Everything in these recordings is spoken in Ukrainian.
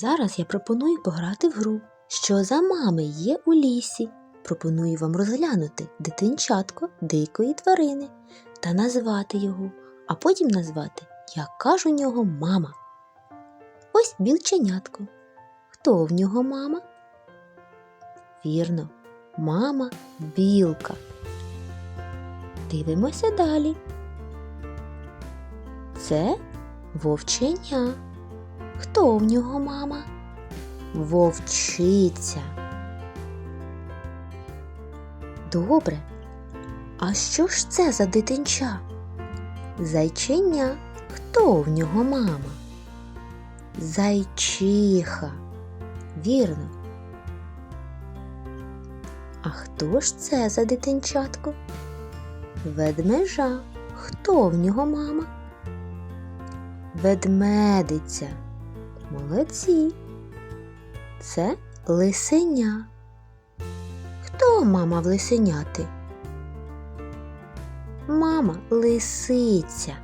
Зараз я пропоную пограти в гру, що за мами є у лісі. Пропоную вам розглянути дитинчатко дикої тварини та назвати його, а потім назвати, яка ж у нього мама. Ось білченятко. Хто в нього мама? Вірно, мама білка. Дивимося далі. Це вовченя. Хто в нього мама? Вовчиця. Добре. А що ж це за дитинча? Зайченя. Хто в нього мама? Зайчиха. Вірно. А хто ж це за дитинчатко? Ведмежа. Хто в нього мама? Ведмедиця. Молодці. Це лисеня. Хто мама в лисеняти? Мама лисиця.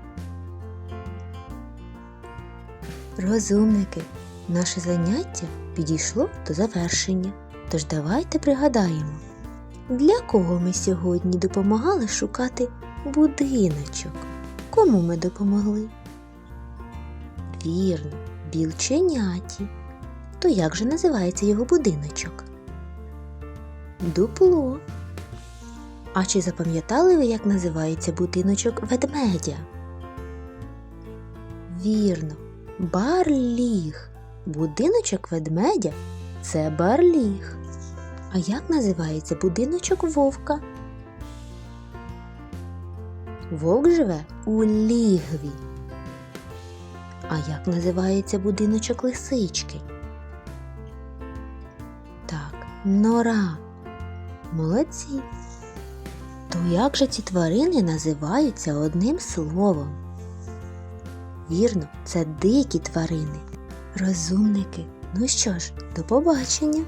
Розумники, наше заняття підійшло до завершення. Тож давайте пригадаємо, для кого ми сьогодні допомагали шукати будиночок. Кому ми допомогли? Вірно, білченяті. То як же називається його будиночок? Дупло. А чи запам'ятали ви, як називається будиночок ведмедя? Вірно, барліг. Будиночок ведмедя це барліг. А як називається будиночок вовка? Вовк живе у лігві. А як називається будиночок лисички? Так, нора. Молодці. То як же ці тварини називаються одним словом? Вірно, це дикі тварини. Розумники. Ну що ж, до побачення!